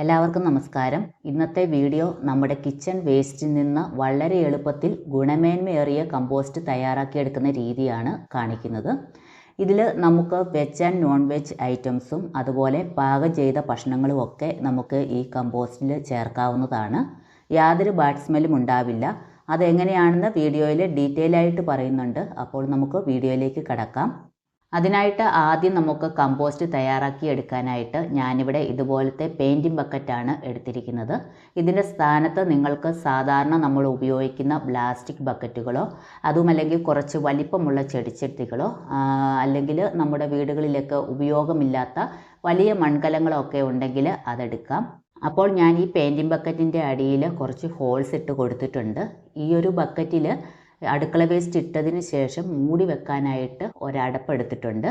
എല്ലാവർക്കും നമസ്കാരം. ഇന്നത്തെ വീഡിയോ നമ്മുടെ കിച്ചൺ വേസ്റ്റിൽ നിന്ന് വളരെ എളുപ്പത്തിൽ ഗുണമേന്മയേറിയ കമ്പോസ്റ്റ് തയ്യാറാക്കിയെടുക്കുന്ന രീതിയാണ് കാണിക്കുന്നത്. ഇതിൽ നമുക്ക് വെജ് ആൻഡ് നോൺ വെജ് ഐറ്റംസും അതുപോലെ പാകം ചെയ്ത ഭക്ഷണങ്ങളും ഒക്കെ നമുക്ക് ഈ കമ്പോസ്റ്റിൽ ചേർക്കാവുന്നതാണ്. യാതൊരു ബാഡ് സ്മെല്ലും ഉണ്ടാവില്ല. അതെങ്ങനെയാണെന്ന് വീഡിയോയിൽ ഡീറ്റെയിൽ ആയിട്ട് പറയുന്നുണ്ട്. അപ്പോൾ നമുക്ക് വീഡിയോയിലേക്ക് കടക്കാം. അതിനായിട്ട് ആദ്യം നമുക്ക് കമ്പോസ്റ്റ് തയ്യാറാക്കി എടുക്കാനായിട്ട് ഞാനിവിടെ ഇതുപോലത്തെ പെയിന്റിംഗ് ബക്കറ്റാണ് എടുത്തിരിക്കുന്നത്. ഇതിന്റെ സ്ഥാനത്ത് നിങ്ങൾക്ക് സാധാരണ നമ്മൾ ഉപയോഗിക്കുന്ന പ്ലാസ്റ്റിക് ബക്കറ്റുകളോ അതുമല്ലെങ്കിൽ കുറച്ച് വലിപ്പമുള്ള ചെടിച്ചട്ടികളോ അല്ലെങ്കിൽ നമ്മുടെ വീടുകളിലൊക്കെ ഉപയോഗമില്ലാത്ത വലിയ മൺകലങ്ങളൊക്കെ ഉണ്ടെങ്കിൽ അതെടുക്കാം. അപ്പോൾ ഞാൻ ഈ പെയിന്റിംഗ് ബക്കറ്റിന്റെ അടിയിൽ കുറച്ച് ഹോൾസ് ഇട്ട് കൊടുത്തിട്ടുണ്ട്. ഈ ഒരു ബക്കറ്റിൽ അടുക്കള വേസ്റ്റ് ഇട്ടതിന് ശേഷം മൂടി വെക്കാനായിട്ട് ഒരടപ്പ് എടുത്തിട്ടുണ്ട്.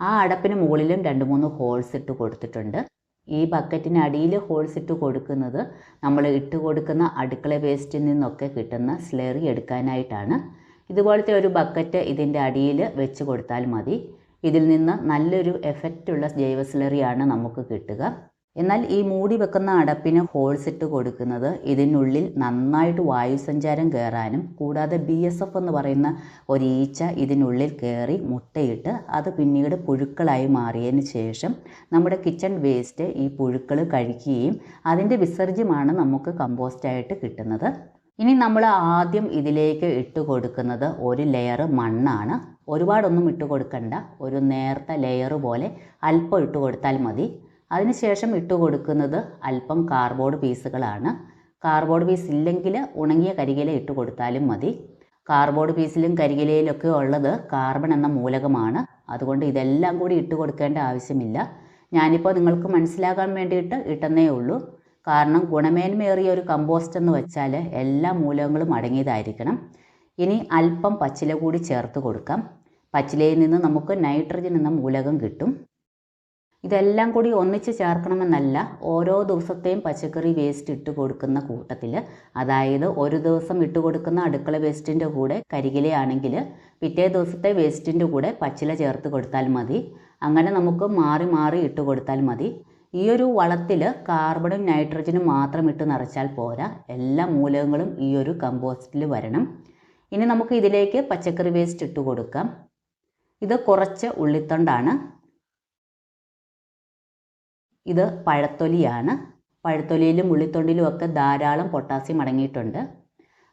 ആ അടപ്പിന് മുകളിലും രണ്ട് മൂന്ന് ഹോൾസ് ഇട്ട് കൊടുത്തിട്ടുണ്ട്. ഈ ബക്കറ്റിന് അടിയിൽ ഹോൾസ് ഇട്ട് കൊടുക്കുന്നത് നമ്മൾ ഇട്ട് കൊടുക്കുന്ന അടുക്കള വേസ്റ്റിൽ നിന്നൊക്കെ കിട്ടുന്ന സ്ലറി എടുക്കാനായിട്ടാണ്. ഇതുപോലത്തെ ഒരു ബക്കറ്റ് ഇതിന്റെ അടിയിൽ വെച്ച് കൊടുത്താൽ മതി. ഇതിൽ നിന്ന് നല്ലൊരു എഫക്റ്റുള്ള ജൈവ സ്ലറിയാണ് നമുക്ക് കിട്ടുക. എന്നാൽ ഈ മൂടി വെക്കുന്ന അടപ്പിന് ഹോൾസ് ഇട്ട് കൊടുക്കുന്നത് ഇതിനുള്ളിൽ നന്നായിട്ട് വായുസഞ്ചാരം കയറാനും കൂടാതെ ബി എസ് എഫ് എന്ന് പറയുന്ന ഒരു ഈച്ച ഇതിനുള്ളിൽ കയറി മുട്ടയിട്ട് അത് പിന്നീട് പുഴുക്കളായി മാറിയതിന് ശേഷം നമ്മുടെ കിച്ചൺ വേസ്റ്റ് ഈ പുഴുക്കൾ കഴിക്കുകയും അതിന്റെ വിസർജ്യമാണ് നമുക്ക് കമ്പോസ്റ്റായിട്ട് കിട്ടുന്നത്. ഇനി നമ്മൾ ആദ്യം ഇതിലേക്ക് ഇട്ട് കൊടുക്കുന്നത് ഒരു ലെയർ മണ്ണാണ്. ഒരുപാടൊന്നും ഇട്ട് കൊടുക്കണ്ട. ഒരു നേർത്ത ലെയർ പോലെ അല്പം ഇട്ട് കൊടുത്താൽ മതി. അതിനുശേഷം ഇട്ട് കൊടുക്കുന്നത് അല്പം കാർബോർഡ് പീസുകളാണ് കാർബോർഡ് പീസ് ഇല്ലെങ്കിൽ ഉണങ്ങിയ കരികില ഇട്ട് കൊടുത്താലും മതി. കാർബോർഡ് പീസിലും കരികിലയിലൊക്കെ ഉള്ളത് കാർബൺ എന്ന മൂലകമാണ്. അതുകൊണ്ട് ഇതെല്ലാം കൂടി ഇട്ട് കൊടുക്കേണ്ട ആവശ്യമില്ല. ഞാനിപ്പോൾ നിങ്ങൾക്ക് മനസ്സിലാകാൻ വേണ്ടിയിട്ട് ഇട്ടെന്നേ ഉള്ളൂ. കാരണം ഗുണമേന്മയേറിയ ഒരു കമ്പോസ്റ്റ് എന്ന് വെച്ചാൽ എല്ലാ മൂലകങ്ങളും അടങ്ങിയതായിരിക്കണം. ഇനി അല്പം പച്ചില കൂടി ചേർത്ത് കൊടുക്കാം. പച്ചിലയിൽ നിന്ന് നമുക്ക് നൈട്രജൻ എന്ന മൂലകം കിട്ടും. ഇതെല്ലാം കൂടി ഒന്നിച്ച് ചേർക്കണമെന്നല്ല ഓരോ ദിവസത്തെയും പച്ചക്കറി വേസ്റ്റ് ഇട്ട് കൊടുക്കുന്ന കൂട്ടത്തിൽ അതായത് ഒരു ദിവസം ഇട്ട് കൊടുക്കുന്ന അടുക്കള വേസ്റ്റിന്റെ കൂടെ കരികിലയാണെങ്കിൽ പിറ്റേ ദിവസത്തെ വേസ്റ്റിന്റെ കൂടെ പച്ചില ചേർത്ത് കൊടുത്താൽ മതി. അങ്ങനെ നമുക്ക് മാറി മാറി ഇട്ട് കൊടുത്താൽ മതി. ഈ ഒരു വളത്തിൽ കാർബണും നൈട്രജനും മാത്രം ഇട്ട് നിറച്ചാൽ പോരാ. എല്ലാ മൂലകങ്ങളും ഈ ഒരു കമ്പോസ്റ്റിൽ വരണം. ഇനി നമുക്ക് ഇതിലേക്ക് പച്ചക്കറി വേസ്റ്റ് ഇട്ട് കൊടുക്കാം. ഇത് കുറച്ച് ഉള്ളിത്തണ്ടാണ്. ഇത് പഴത്തൊലിയാണ്. പഴത്തൊലിയിലും ഉള്ളിത്തൊണ്ടിലും ഒക്കെ ധാരാളം പൊട്ടാസ്യം അടങ്ങിയിട്ടുണ്ട്.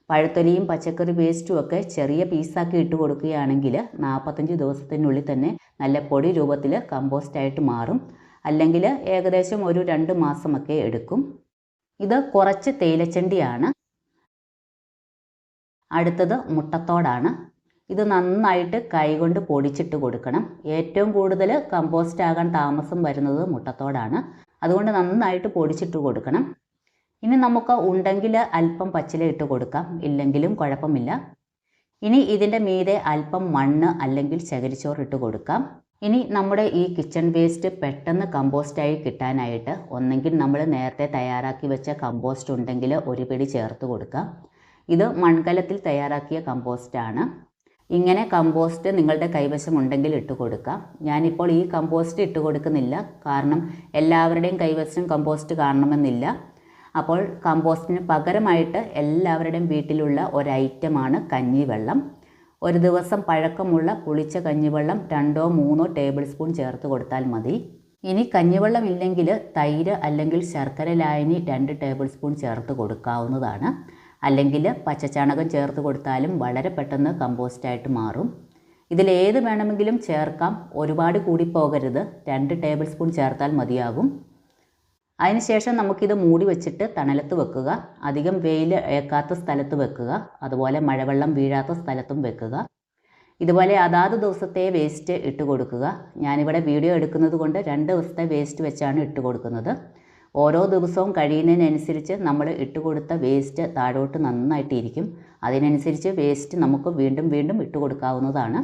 പഴത്തൊലിയും പച്ചക്കറി വേസ്റ്റും ഒക്കെ ചെറിയ പീസാക്കി ഇട്ട് കൊടുക്കുകയാണെങ്കിൽ നാൽപ്പത്തഞ്ച് ദിവസത്തിനുള്ളിൽ തന്നെ നല്ല പൊടി രൂപത്തിൽ കമ്പോസ്റ്റായിട്ട് മാറും. അല്ലെങ്കിൽ ഏകദേശം ഒരു രണ്ട് മാസമൊക്കെ എടുക്കും. ഇത് കുറച്ച് തേയിലച്ചണ്ടിയാണ്. അടുത്തത് മുട്ടത്തോടാണ്. ഇത് നന്നായിട്ട് കൈകൊണ്ട് പൊടിച്ചിട്ട് കൊടുക്കണം. ഏറ്റവും കൂടുതൽ കമ്പോസ്റ്റ് ആകാൻ താമസം വരുന്നത് മുട്ടത്തോടാണ്. അതുകൊണ്ട് നന്നായിട്ട് പൊടിച്ചിട്ട് കൊടുക്കണം. ഇനി നമുക്ക് ഉണ്ടെങ്കിൽ അല്പം പച്ചില ഇട്ട് കൊടുക്കാം. ഇല്ലെങ്കിലും കുഴപ്പമില്ല. ഇനി ഇതിന്റെ മീതെ അല്പം മണ്ണ് അല്ലെങ്കിൽ ശകരിച്ചോറ് ഇട്ട് കൊടുക്കാം. ഇനി നമ്മുടെ ഈ കിച്ചൺ വേസ്റ്റ് പെട്ടെന്ന് കമ്പോസ്റ്റായി കിട്ടാനായിട്ട് ഒന്നെങ്കിൽ നമ്മൾ നേരത്തെ തയ്യാറാക്കി വെച്ച കമ്പോസ്റ്റ് ഉണ്ടെങ്കിൽ ഒരു പിടി ചേർത്ത് കൊടുക്കാം. ഇത് മൺകലത്തിൽ തയ്യാറാക്കിയ കമ്പോസ്റ്റാണ് ഇങ്ങനെ കമ്പോസ്റ്റ് നിങ്ങളുടെ കൈവശം ഉണ്ടെങ്കിൽ ഇട്ട് കൊടുക്കാം. ഞാനിപ്പോൾ ഈ കമ്പോസ്റ്റ് ഇട്ട് കൊടുക്കുന്നില്ല. കാരണം എല്ലാവരുടെയും കൈവശം കമ്പോസ്റ്റ് കാണണമെന്നില്ല. അപ്പോൾ കമ്പോസ്റ്റിന് പകരമായിട്ട് എല്ലാവരുടെയും വീട്ടിലുള്ള ഒരൈറ്റമാണ് കഞ്ഞിവെള്ളം. ഒരു ദിവസം പഴക്കമുള്ള പുളിച്ച കഞ്ഞിവെള്ളം രണ്ടോ മൂന്നോ ടേബിൾ സ്പൂൺ ചേർത്ത് കൊടുത്താൽ മതി. ഇനി കഞ്ഞിവെള്ളം ഇല്ലെങ്കിൽ തൈര് അല്ലെങ്കിൽ ശർക്കര ലായനി രണ്ട് ടേബിൾ സ്പൂൺ ചേർത്ത് കൊടുക്കാവുന്നതാണ്. അല്ലെങ്കിൽ പച്ചച്ചാണകം ചേർത്ത് കൊടുത്താലും വളരെ പെട്ടെന്ന് കമ്പോസ്റ്റായിട്ട് മാറും. ഇതിലേത് വേണമെങ്കിലും ചേർക്കാം. ഒരുപാട് കൂടി പോകരുത്. രണ്ട് ടേബിൾ സ്പൂൺ ചേർത്താൽ മതിയാകും. അതിനുശേഷം നമുക്കിത് മൂടി വെച്ചിട്ട് തണലത്ത് വെക്കുക. അധികം വെയിൽ ഏക്കാത്ത സ്ഥലത്ത് വെക്കുക. അതുപോലെ മഴവെള്ളം വീഴാത്ത സ്ഥലത്തും വെക്കുക. ഇതുപോലെ അതാത് ദിവസത്തെ വേസ്റ്റ് ഇട്ട് കൊടുക്കുക. ഞാനിവിടെ വീഡിയോ എടുക്കുന്നത് കൊണ്ട് രണ്ട് ദിവസത്തെ വേസ്റ്റ് വെച്ചാണ് ഇട്ട് കൊടുക്കുന്നത്. ഓരോ ദിവസവും കഴിയുന്നതിനനുസരിച്ച് നമ്മൾ ഇട്ട് കൊടുത്ത വേസ്റ്റ് താഴോട്ട് നന്നായിട്ടിരിക്കും. അതിനനുസരിച്ച് വേസ്റ്റ് നമുക്ക് വീണ്ടും വീണ്ടും ഇട്ട് കൊടുക്കാവുന്നതാണ്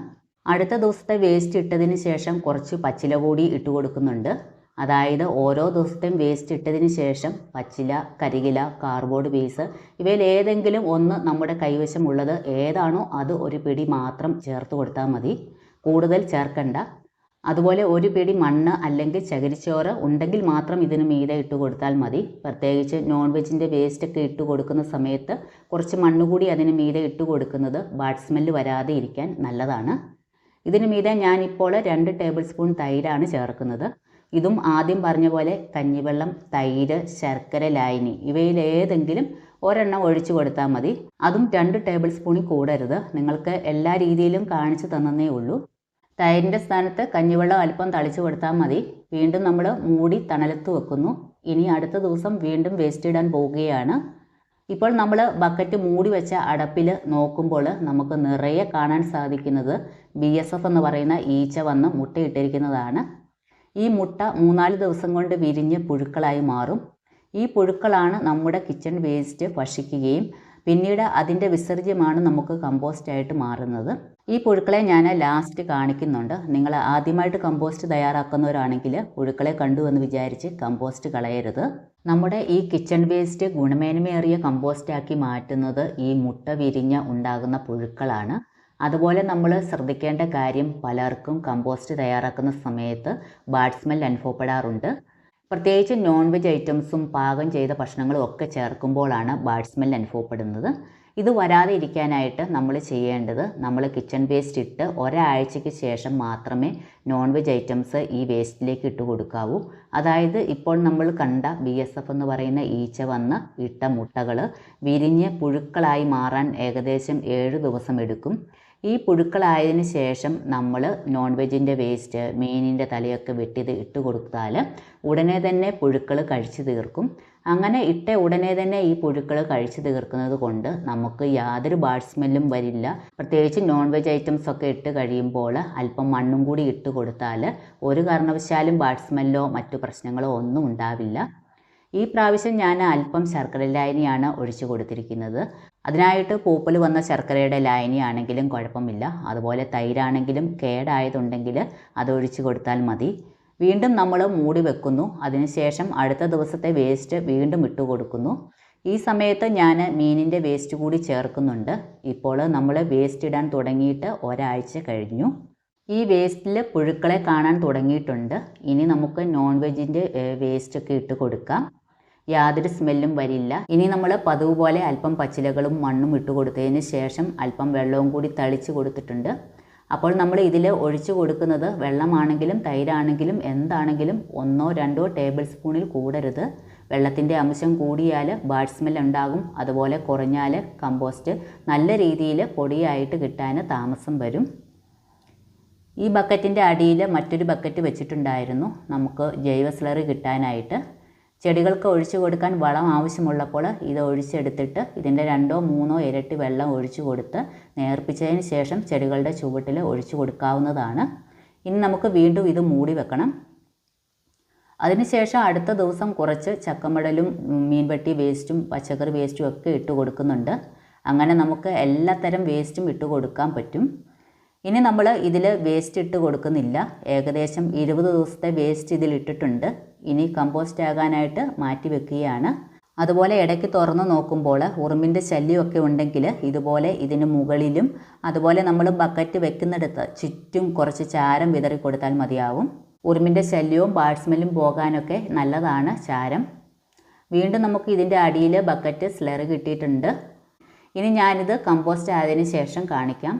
അടുത്ത ദിവസത്തെ വേസ്റ്റ് ഇട്ടതിന് ശേഷം കുറച്ച് പച്ചില കൂടി ഇട്ട് കൊടുക്കുന്നുണ്ട് അതായത് ഓരോ ദിവസത്തെയും വേസ്റ്റ് ഇട്ടതിന് ശേഷം പച്ചില കരികില കാർബോർഡ് പീസ് ഇവയിൽ ഏതെങ്കിലും ഒന്ന് നമ്മുടെ കൈവശമുള്ളത് ഏതാണോ അത് ഒരു പിടി മാത്രം ചേർത്ത് കൊടുത്താൽ മതി. കൂടുതൽ ചേർക്കണ്ട. അതുപോലെ ഒരു പിടി മണ്ണ് അല്ലെങ്കിൽ ചകിരിച്ചോറ് ഉണ്ടെങ്കിൽ മാത്രം ഇതിന് മീതെ ഇട്ട് കൊടുത്താൽ മതി. പ്രത്യേകിച്ച് നോൺ വെജിന്റെ വേസ്റ്റൊക്കെ ഇട്ട് കൊടുക്കുന്ന സമയത്ത് കുറച്ച് മണ്ണ് കൂടി അതിന് മീതെ ഇട്ട് കൊടുക്കുന്നത് ബാഡ് സ്മെല്ല് വരാതെ ഇരിക്കാൻ നല്ലതാണ്. ഇതിന് മീതെ ഞാനിപ്പോൾ രണ്ട് ടേബിൾ സ്പൂൺ തൈരാണ് ചേർക്കുന്നത്. ഇതും ആദ്യം പറഞ്ഞ പോലെ കഞ്ഞിവെള്ളം തൈര് ശർക്കര ലായനി ഇവയിൽ ഏതെങ്കിലും ഒരെണ്ണം ഒഴിച്ചു കൊടുത്താൽ മതി. അതും രണ്ട് ടേബിൾ സ്പൂണിൽ കൂടരുത്. നിങ്ങൾക്ക് എല്ലാ രീതിയിലും കാണിച്ചു തന്നേ ഉള്ളൂ. തൈരിന്റെ സ്ഥാനത്ത് കഞ്ഞിവെള്ളം അല്പം തളിച്ചു കൊടുത്താൽ മതി. വീണ്ടും നമ്മൾ മൂടി തണലത്ത് വെക്കുന്നു. ഇനി അടുത്ത ദിവസം വീണ്ടും വേസ്റ്റ് ഇടാൻ പോവുകയാണ്. ഇപ്പോൾ നമ്മൾ ബക്കറ്റ് മൂടി വെച്ച അടപ്പിൽ നോക്കുമ്പോൾ നമുക്ക് നിറയെ കാണാൻ സാധിക്കുന്നത് ബി എസ് എഫ് എന്ന് പറയുന്ന ഈച്ച വന്ന് മുട്ടയിട്ടിരിക്കുന്നതാണ്. ഈ മുട്ട മൂന്നാൽ ദിവസം കൊണ്ട് വിരിഞ്ഞ് പുഴുക്കളായി മാറും. ഈ പുഴുക്കളാണ് നമ്മുടെ കിച്ചൺ വേസ്റ്റ് ഭക്ഷിക്കുകയും പിന്നീട് അതിന്റെ വിസർജ്യമാണ് നമുക്ക് കമ്പോസ്റ്റ് ആയിട്ട് മാറുന്നത്. ഈ പുഴുക്കളെ ഞാൻ ലാസ്റ്റ് കാണിക്കുന്നുണ്ട്. നിങ്ങൾ ആദ്യമായിട്ട് കമ്പോസ്റ്റ് തയ്യാറാക്കുന്നവരാണെങ്കിൽ പുഴുക്കളെ കണ്ടു എന്ന് വിചാരിച്ച് കമ്പോസ്റ്റ് കളയരുത്. നമ്മുടെ ഈ കിച്ചൺ വേസ്റ്റ് ഗുണമേന്മയേറിയ കമ്പോസ്റ്റാക്കി മാറ്റുന്നത് ഈ മുട്ട വിരിഞ്ഞ ഉണ്ടാകുന്ന പുഴുക്കളാണ്. അതുപോലെ നമ്മൾ ശ്രദ്ധിക്കേണ്ട കാര്യം പലർക്കും കമ്പോസ്റ്റ് തയ്യാറാക്കുന്ന സമയത്ത് ബാഡ് സ്മെൽ അനുഭവപ്പെടാറുണ്ട്. പ്രത്യേകിച്ച് നോൺ വെജ് ഐറ്റംസും പാകം ചെയ്ത ഭക്ഷണങ്ങളും ഒക്കെ ചേർക്കുമ്പോഴാണ് ബാഡ് സ്മെൽ അനുഭവപ്പെടുന്നത്. ഇത് വരാതെ ഇരിക്കാനായിട്ട് നമ്മൾ ചെയ്യേണ്ടത് നമ്മൾ കിച്ചൺ വേസ്റ്റ് ഇട്ട് ഒരാഴ്ചയ്ക്ക് ശേഷം മാത്രമേ നോൺ വെജ് ഐറ്റംസ് ഈ വേസ്റ്റിലേക്ക് ഇട്ട് കൊടുക്കാവൂ. അതായത് ഇപ്പോൾ നമ്മൾ കണ്ട ബി എസ് എഫ് എന്ന് പറയുന്ന ഈച്ച വന്ന് ഇട്ട മുട്ടകൾ വിരിഞ്ഞ് പുഴുക്കളായി മാറാൻ ഏകദേശം ഏഴ് ദിവസം എടുക്കും. ഈ പുഴുക്കളായതിനു ശേഷം നമ്മൾ നോൺ വെജിന്റെ വേസ്റ്റ് മീനിന്റെ തലയൊക്കെ വെട്ടിയത് ഇട്ട് കൊടുത്താൽ ഉടനെ തന്നെ പുഴുക്കൾ കഴിച്ചു തീർക്കും. അങ്ങനെ ഇട്ട ഉടനെ തന്നെ ഈ പുഴുക്കൾ കഴിച്ചു തീർക്കുന്നത് കൊണ്ട് നമുക്ക് യാതൊരു ബാഡ് സ്മെല്ലും വരില്ല. പ്രത്യേകിച്ച് നോൺ വെജ് ഐറ്റംസ് ഒക്കെ ഇട്ട് കഴിയുമ്പോൾ അല്പം മണ്ണും കൂടി ഇട്ട് കൊടുത്താൽ ഒരു കാരണവശാലും ബാഡ് സ്മെല്ലോ മറ്റു പ്രശ്നങ്ങളോ ഒന്നും ഉണ്ടാവില്ല. ഈ പ്രാവശ്യം ഞാൻ അല്പം ശർക്കര ലായനിയാണ് ഒഴിച്ചു കൊടുത്തിരിക്കുന്നത്. അതിനായിട്ട് പൂപ്പൽ വന്ന ശർക്കരയുടെ ലായനി ആണെങ്കിലും കുഴപ്പമില്ല. അതുപോലെ തൈരാണെങ്കിലും കേടായതുണ്ടെങ്കിൽ അതൊഴിച്ച് കൊടുത്താൽ മതി. വീണ്ടും നമ്മൾ മൂടി വെക്കുന്നു. അതിനുശേഷം അടുത്ത ദിവസത്തെ വേസ്റ്റ് വീണ്ടും ഇട്ട് കൊടുക്കുന്നു. ഈ സമയത്ത് ഞാൻ മീനിന്റെ വേസ്റ്റ് കൂടി ചേർക്കുന്നുണ്ട്. ഇപ്പോൾ നമ്മൾ വേസ്റ്റ് ഇടാൻ തുടങ്ങിയിട്ട് ഒരാഴ്ച കഴിഞ്ഞു. ഈ വേസ്റ്റിൽ പുഴുക്കളെ കാണാൻ തുടങ്ങിയിട്ടുണ്ട്. ഇനി നമുക്ക് നോൺ വെജിന്റെ വേസ്റ്റൊക്കെ ഇട്ട് കൊടുക്കാം. യാതൊരു സ്മെല്ലും വരില്ല. ഇനി നമ്മൾ പതിവ് പോലെ അല്പം പച്ചിലകളും മണ്ണും ഇട്ട് കൊടുത്തതിന് ശേഷം അല്പം വെള്ളവും കൂടി തളിച്ച് കൊടുത്തിട്ടുണ്ട്. അപ്പോൾ നമ്മൾ ഇതിൽ ഒഴിച്ചു കൊടുക്കുന്നത് വെള്ളമാണെങ്കിലും തൈരാണെങ്കിലും എന്താണെങ്കിലും ഒന്നോ രണ്ടോ ടേബിൾ സ്പൂണിൽ കൂടരുത്. വെള്ളത്തിന്റെ അംശം കൂടിയാൽ ബാഡ് സ്മെൽ ഉണ്ടാകും. അതുപോലെ കുറഞ്ഞാൽ കമ്പോസ്റ്റ്. നല്ല രീതിയിൽ പൊടിയായിട്ട് കിട്ടാൻ താമസം വരും. ഈ ബക്കറ്റിന്റെ അടിയിൽ മറ്റൊരു ബക്കറ്റ് വെച്ചിട്ടുണ്ടായിരുന്നു. നമുക്ക് ജൈവ സ്ലറി കിട്ടാനായിട്ട്. ചെടികൾക്ക് ഒഴിച്ചു കൊടുക്കാൻ വളം ആവശ്യമുള്ളപ്പോൾ ഇത് ഒഴിച്ചെടുത്തിട്ട് ഇതിന്റെ രണ്ടോ മൂന്നോ ഇരട്ടി വെള്ളം ഒഴിച്ചു കൊടുത്ത് നേർപ്പിച്ചതിന് ശേഷം ചെടികളുടെ ചുവട്ടിൽ ഒഴിച്ചു കൊടുക്കാവുന്നതാണ്. ഇനി നമുക്ക് വീണ്ടും ഇത് മൂടി വെക്കണം. അതിനുശേഷം അടുത്ത ദിവസം കുറച്ച് ചക്കമടലും മീൻവെട്ടി വേസ്റ്റും പച്ചക്കറി വേസ്റ്റും ഒക്കെ ഇട്ട് കൊടുക്കുന്നുണ്ട്. അങ്ങനെ നമുക്ക് എല്ലാത്തരം വേസ്റ്റും ഇട്ട് കൊടുക്കാൻ പറ്റും. ഇനി നമ്മൾ ഇതിൽ വേസ്റ്റ് ഇട്ട് കൊടുക്കുന്നില്ല. ഏകദേശം ഇരുപത് ദിവസത്തെ വേസ്റ്റ് ഇതിൽ ഇട്ടിട്ടുണ്ട്. ഇനി കമ്പോസ്റ്റ് ആകാനായിട്ട് മാറ്റി വെക്കുകയാണ്. അതുപോലെ ഇടയ്ക്ക് തുറന്ന് നോക്കുമ്പോൾ ഉറുമ്പിന്റെ ശല്യമൊക്കെ ഉണ്ടെങ്കിൽ ഇതുപോലെ ഇതിന് മുകളിലും അതുപോലെ നമ്മൾ ബക്കറ്റ് വെക്കുന്നിടത്ത് ചുറ്റും കുറച്ച് ചാരം വിതറി കൊടുത്താൽ മതിയാവും. ഉറുമ്പിന്റെ ശല്യവും ബാഡ്സ്മെല്ലും പോകാനൊക്കെ നല്ലതാണ് ചാരം. വീണ്ടും നമുക്ക് ഇതിന്റെ അടിയിൽ ബക്കറ്റ് സ്ലറി കിട്ടിയിട്ടുണ്ട്. ഇനി ഞാനിത് കമ്പോസ്റ്റ് ആയതിനു ശേഷം കാണിക്കാം.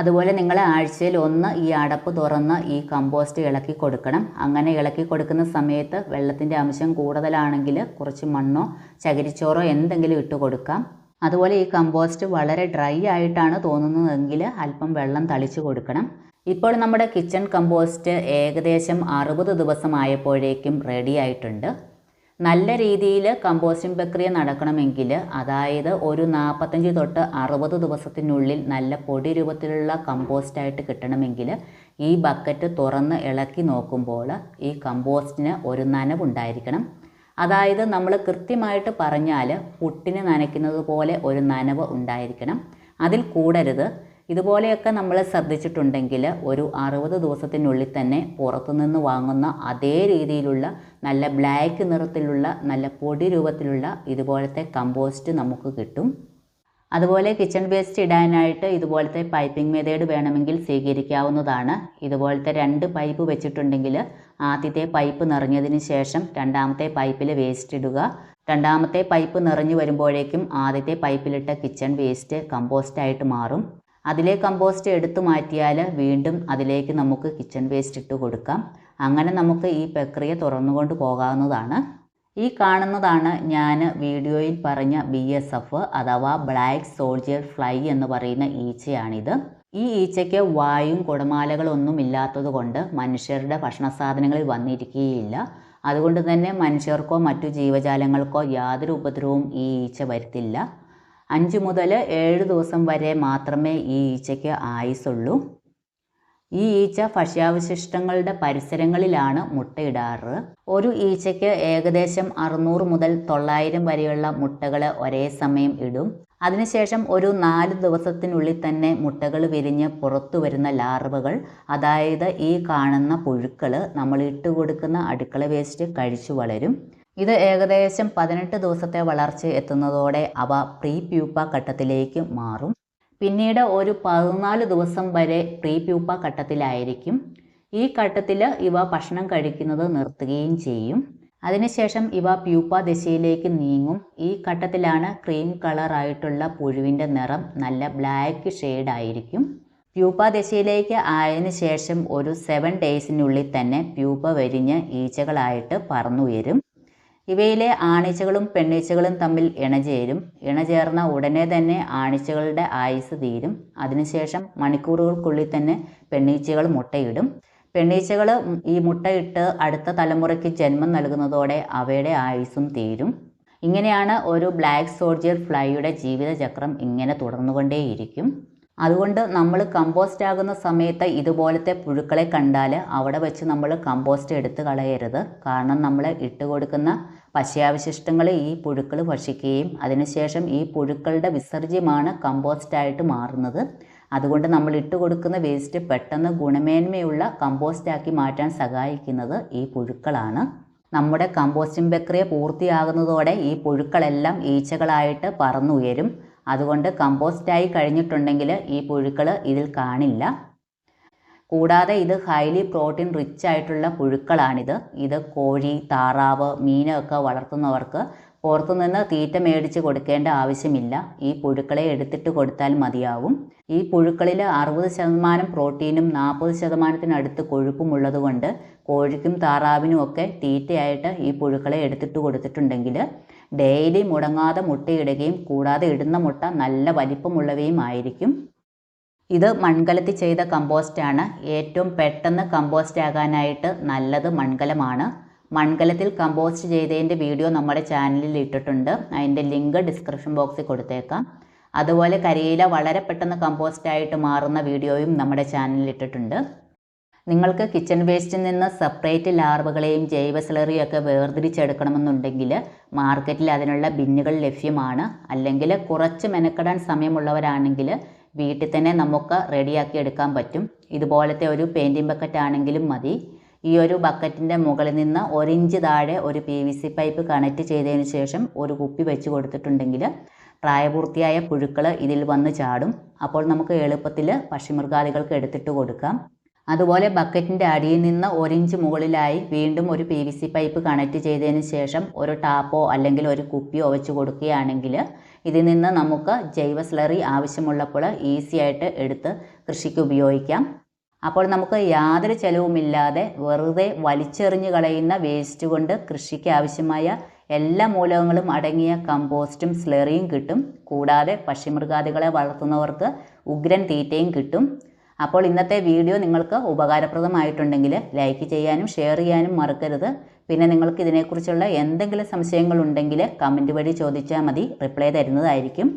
അതുപോലെ നിങ്ങൾ ആഴ്ചയിൽ ഒന്ന് ഈ അടപ്പ് തുറന്ന് ഈ കമ്പോസ്റ്റ് ഇളക്കി കൊടുക്കണം. അങ്ങനെ ഇളക്കി കൊടുക്കുന്ന സമയത്ത് വെള്ളത്തിന്റെ അംശം കൂടുതലാണെങ്കിൽ കുറച്ച് മണ്ണോ ചകിരിച്ചോറോ എന്തെങ്കിലും ഇട്ട് കൊടുക്കാം. അതുപോലെ ഈ കമ്പോസ്റ്റ് വളരെ ഡ്രൈ ആയിട്ടാണ് തോന്നുന്നതെങ്കിൽ അല്പം വെള്ളം തളിച്ചു കൊടുക്കണം. ഇപ്പോൾ നമ്മുടെ കിച്ചൺ കമ്പോസ്റ്റ് ഏകദേശം അറുപത് ദിവസമായപ്പോഴേക്കും റെഡി ആയിട്ടുണ്ട്. നല്ല രീതിയിൽ കമ്പോസ്റ്റിംഗ് പ്രക്രിയ നടക്കണമെങ്കിൽ അതായത് ഒരു നാൽപ്പത്തഞ്ച് തൊട്ട് അറുപത് ദിവസത്തിനുള്ളിൽ നല്ല പൊടി രൂപത്തിലുള്ള കമ്പോസ്റ്റായിട്ട് കിട്ടണമെങ്കിൽ ഈ ബക്കറ്റ് തുറന്ന് ഇളക്കി നോക്കുമ്പോൾ ഈ കമ്പോസ്റ്റിന് ഒരു നനവുണ്ടായിരിക്കണം. അതായത് നമ്മൾ കൃത്യമായിട്ട് പറഞ്ഞാൽ പുട്ടിന് നനയ്ക്കുന്നത് പോലെ ഒരു നനവ് ഉണ്ടായിരിക്കണം. അതിൽ കൂടരുത് ഇതുപോലെയൊക്കെ നമ്മൾ ശ്രദ്ധിച്ചിട്ടുണ്ടെങ്കിൽ ഒരു അറുപത് ദിവസത്തിനുള്ളിൽ തന്നെ പുറത്തുനിന്ന് വാങ്ങുന്ന അതേ രീതിയിലുള്ള നല്ല ബ്ലാക്ക് നിറത്തിലുള്ള നല്ല പൊടി രൂപത്തിലുള്ള ഇതുപോലത്തെ കമ്പോസ്റ്റ് നമുക്ക് കിട്ടും. അതുപോലെ കിച്ചൺ വേസ്റ്റ് ഇടാനായിട്ട് ഇതുപോലത്തെ പൈപ്പിംഗ് മെതേഡ് വേണമെങ്കിൽ സ്വീകരിക്കാവുന്നതാണ്. ഇതുപോലത്തെ രണ്ട് പൈപ്പ് വെച്ചിട്ടുണ്ടെങ്കിൽ ആദ്യത്തെ പൈപ്പ് നിറഞ്ഞതിന് ശേഷം രണ്ടാമത്തെ പൈപ്പിൽ വേസ്റ്റ് ഇടുക. രണ്ടാമത്തെ പൈപ്പ് നിറഞ്ഞു വരുമ്പോഴേക്കും ആദ്യത്തെ പൈപ്പിലിട്ട കിച്ചൺ വേസ്റ്റ് കമ്പോസ്റ്റായിട്ട് മാറും. അതിലെ കമ്പോസ്റ്റ് എടുത്തു മാറ്റിയാൽ വീണ്ടും അതിലേക്ക് നമുക്ക് കിച്ചൺ വേസ്റ്റ് ഇട്ട് കൊടുക്കാം. അങ്ങനെ നമുക്ക് ഈ പ്രക്രിയ തുറന്നുകൊണ്ട് പോകാവുന്നതാണ്. ഈ കാണുന്നതാണ് ഞാൻ വീഡിയോയിൽ പറഞ്ഞ ബി എസ് എഫ് അഥവാ ബ്ലാക്ക് സോൾജിയർ ഫ്ലൈ എന്ന് പറയുന്ന ഈച്ചയാണിത്. ഈ ഈച്ചയ്ക്ക് വായും കുടമാലകളൊന്നും ഇല്ലാത്തത് കൊണ്ട് മനുഷ്യരുടെ ഭക്ഷണ സാധനങ്ങളിൽ വന്നിരിക്കുകയില്ല. അതുകൊണ്ട് തന്നെ മനുഷ്യർക്കോ മറ്റു ജീവജാലങ്ങൾക്കോ യാതൊരു ഉപദ്രവവും ഈ ഈച്ച വരുത്തില്ല. അഞ്ച് മുതൽ ഏഴ് ദിവസം വരെ മാത്രമേ ഈ ഈച്ചയ്ക്ക് ആയുസുള്ളൂ ഈ ഈച്ച ഭക്ഷ്യാവശിഷ്ടങ്ങളുടെ പരിസരങ്ങളിലാണ് മുട്ടയിടാറ്. ഒരു ഈച്ചയ്ക്ക് ഏകദേശം അറുന്നൂറ് മുതൽ തൊള്ളായിരം വരെയുള്ള മുട്ടകൾ ഒരേ സമയം ഇടും. അതിനുശേഷം ഒരു നാല് ദിവസത്തിനുള്ളിൽ തന്നെ മുട്ടകൾ വിരിഞ്ഞ് പുറത്തു വരുന്ന ലാർവകൾ അതായത് ഈ കാണുന്ന പുഴുക്കൾ നമ്മൾ ഇട്ട് കൊടുക്കുന്ന അടുക്കള വേസ്റ്റ് കഴിച്ചു വളരും. ഇത് ഏകദേശം പതിനെട്ട് ദിവസത്തെ വളർച്ച എത്തുന്നതോടെ അവ പ്രീ പ്യൂപ്പ ഘട്ടത്തിലേക്ക് മാറും. പിന്നീട് ഒരു പതിനാല് ദിവസം വരെ പ്രീ പ്യൂപ്പ ഘട്ടത്തിലായിരിക്കും. ഈ ഘട്ടത്തിൽ ഇവ ഭക്ഷണം കഴിക്കുന്നത് നിർത്തുകയും ചെയ്യും. അതിനുശേഷം ഇവ പ്യൂപ്പ ദിശയിലേക്ക് നീങ്ങും. ഈ ഘട്ടത്തിലാണ് ക്രീം കളറായിട്ടുള്ള പുഴുവിന്റെ നിറം നല്ല ബ്ലാക്ക് ആയിരിക്കും. പ്യൂപ്പ ദിശയിലേക്ക് ആയതിന് ശേഷം ഒരു സെവൻ ഡേയ്സിനുള്ളിൽ തന്നെ പ്യൂപ്പ വരിഞ്ഞ് ഈച്ചകളായിട്ട് പറന്നുയരും. ഇവയിലെ ആണിച്ചകളും പെണ്ണീച്ചകളും തമ്മിൽ ഇണചേരും. ഇണചേർന്ന ഉടനെ തന്നെ ആണിച്ചകളുടെ ആയുസ് തീരും. അതിനുശേഷം മണിക്കൂറുകൾക്കുള്ളിൽ തന്നെ പെണ്ണീച്ചകൾ മുട്ടയിടും. പെണ്ണീച്ചകൾ ഈ മുട്ടയിട്ട് അടുത്ത തലമുറയ്ക്ക് ജന്മം നൽകുന്നതോടെ അവയുടെ ആയുസ്സും തീരും. ഇങ്ങനെയാണ് ഒരു ബ്ലാക്ക് സോൾജിയർ ഫ്ലൈയുടെ ജീവിതചക്രം ഇങ്ങനെ തുടർന്നുകൊണ്ടേയിരിക്കും. അതുകൊണ്ട് നമ്മൾ കമ്പോസ്റ്റ് ആകുന്ന സമയത്ത് ഇതുപോലത്തെ പുഴുക്കളെ കണ്ടാൽ അവിടെ വെച്ച് നമ്മൾ കമ്പോസ്റ്റ് എടുത്ത് കളയരുത്. കാരണം നമ്മൾ ഇട്ട് കൊടുക്കുന്ന പശയാവശിഷ്ടങ്ങൾ ഈ പുഴുക്കൾ ഭക്ഷിക്കുകയും അതിനുശേഷം ഈ പുഴുക്കളുടെ വിസർജ്യമാണ് കമ്പോസ്റ്റായിട്ട് മാറുന്നത്. അതുകൊണ്ട് നമ്മൾ ഇട്ട് കൊടുക്കുന്ന വേസ്റ്റ് പെട്ടെന്ന് ഗുണമേന്മയുള്ള കമ്പോസ്റ്റാക്കി മാറ്റാൻ സഹായിക്കുന്നത് ഈ പുഴുക്കളാണ്. നമ്മുടെ കമ്പോസ്റ്റിംഗ് പ്രക്രിയ പൂർത്തിയാകുന്നതോടെ ഈ പുഴുക്കളെല്ലാം ഈച്ചകളായിട്ട് പറന്നുയരും. അതുകൊണ്ട് കമ്പോസ്റ്റായി കഴിഞ്ഞിട്ടുണ്ടെങ്കിൽ ഈ പുഴുക്കൾ ഇതിൽ കാണില്ല. കൂടാതെ ഇത് ഹൈലി പ്രോട്ടീൻ റിച്ച് ആയിട്ടുള്ള പുഴുക്കളാണിത്. ഇത് കോഴി താറാവ് മീനൊക്കെ വളർത്തുന്നവർക്ക് പുറത്തുനിന്ന് തീറ്റ മേടിച്ച് കൊടുക്കേണ്ട ആവശ്യമില്ല. ഈ പുഴുക്കളെ എടുത്തിട്ട് കൊടുത്താൽ മതിയാവും. ഈ പുഴുക്കളിൽ അറുപത് ശതമാനം പ്രോട്ടീനും നാൽപ്പത് ശതമാനത്തിനടുത്ത് കൊഴുപ്പും ഉള്ളതുകൊണ്ട് കോഴിക്കും താറാവിനും ഒക്കെ തീറ്റയായിട്ട് ഈ പുഴുക്കളെ എടുത്തിട്ട് കൊടുത്തിട്ടുണ്ടെങ്കിൽ ഡെയിലി മുടങ്ങാതെ മുട്ടയിടുകയും കൂടാതെ ഇടുന്ന മുട്ട നല്ല വലിപ്പമുള്ളവയും ആയിരിക്കും ഇത് മൺകലത്തിൽ ചെയ്ത കമ്പോസ്റ്റാണ്. ഏറ്റവും പെട്ടെന്ന് കമ്പോസ്റ്റ് ആകാനായിട്ട് നല്ലത് മൺകലമാണ്. മൺകലത്തിൽ കമ്പോസ്റ്റ് ചെയ്തതിന്റെ വീഡിയോ നമ്മുടെ ചാനലിൽ ഇട്ടിട്ടുണ്ട്. അതിന്റെ ലിങ്ക് ഡിസ്ക്രിപ്ഷൻ ബോക്സിൽ കൊടുത്തേക്കാം. അതുപോലെ കരിയില വളരെ പെട്ടെന്ന് കമ്പോസ്റ്റായിട്ട് മാറുന്ന വീഡിയോയും നമ്മുടെ ചാനലിൽ ഇട്ടിട്ടുണ്ട്. നിങ്ങൾക്ക് കിച്ചൺ വേസ്റ്റിൽ നിന്ന് സെപ്പറേറ്റ് ലാർവകളെയും ജൈവ സ്ലറിയും ഒക്കെ വേർതിരിച്ചെടുക്കണമെന്നുണ്ടെങ്കിൽ മാർക്കറ്റിൽ അതിനുള്ള ബിന്നുകൾ ലഭ്യമാണ്. അല്ലെങ്കിൽ കുറച്ച് മെനക്കെടാൻ സമയമുള്ളവരാണെങ്കിൽ വീട്ടിൽ തന്നെ നമുക്ക് റെഡിയാക്കി എടുക്കാൻ പറ്റും. ഇതുപോലത്തെ ഒരു പെയിന്റിംഗ് ബക്കറ്റ് ആണെങ്കിലും മതി. ഈ ഒരു ബക്കറ്റിന്റെ മുകളിൽ നിന്ന് ഒരിഞ്ച് താഴെ ഒരു P V C pipe connect ചെയ്തതിന് ശേഷം ഒരു കുപ്പി വെച്ച് കൊടുത്തിട്ടുണ്ടെങ്കിൽ പ്രായപൂർത്തിയായ പുഴുക്കൾ ഇതിൽ വന്ന് ചാടും. അപ്പോൾ നമുക്ക് എളുപ്പത്തിൽ പക്ഷിമൃഗാദികൾക്ക് എടുത്തിട്ട് കൊടുക്കാം. അതുപോലെ ബക്കറ്റിന്റെ അടിയിൽ നിന്ന് ഒരിഞ്ച് മുകളിലായി വീണ്ടും ഒരു P V C pipe connect ചെയ്തതിന് ശേഷം ഒരു ടാപ്പോ അല്ലെങ്കിൽ ഒരു കുപ്പിയോ വെച്ച് കൊടുക്കുകയാണെങ്കിൽ ഇതിൽ നിന്ന് നമുക്ക് ജൈവ സ്ലറി ആവശ്യമുള്ളപ്പോൾ ഈസി ആയിട്ട് എടുത്ത് കൃഷിക്ക് ഉപയോഗിക്കാം. അപ്പോൾ നമുക്ക് യാതൊരു ചെലവുമില്ലാതെ വെറുതെ വലിച്ചെറിഞ്ഞു കളയുന്ന വേസ്റ്റ് കൊണ്ട് കൃഷിക്ക് ആവശ്യമായ എല്ലാ മൂലകങ്ങളും അടങ്ങിയ കമ്പോസ്റ്റും സ്ലറിയും കിട്ടും. കൂടാതെ പക്ഷിമൃഗാദികളെ വളർത്തുന്നവർക്ക് ഉഗ്രൻ തീറ്റയും കിട്ടും. അപ്പോൾ ഇന്നത്തെ വീഡിയോ നിങ്ങൾക്ക് ഉപകാരപ്രദമായിട്ടുണ്ടെങ്കിൽ ലൈക്ക് ചെയ്യാനും ഷെയർ ചെയ്യാനും മറക്കരുത്. പിന്നെ നിങ്ങൾക്ക് ഇതിനെക്കുറിച്ചുള്ള എന്തെങ്കിലും സംശയങ്ങളുണ്ടെങ്കിൽ കമന്റ് വഴി ചോദിച്ചാൽ മതി. റിപ്ലൈ തരുന്നതായിരിക്കും.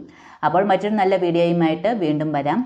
അപ്പോൾ മറ്റൊരു നല്ല വീഡിയോയുമായിട്ട് വീണ്ടും വരാം.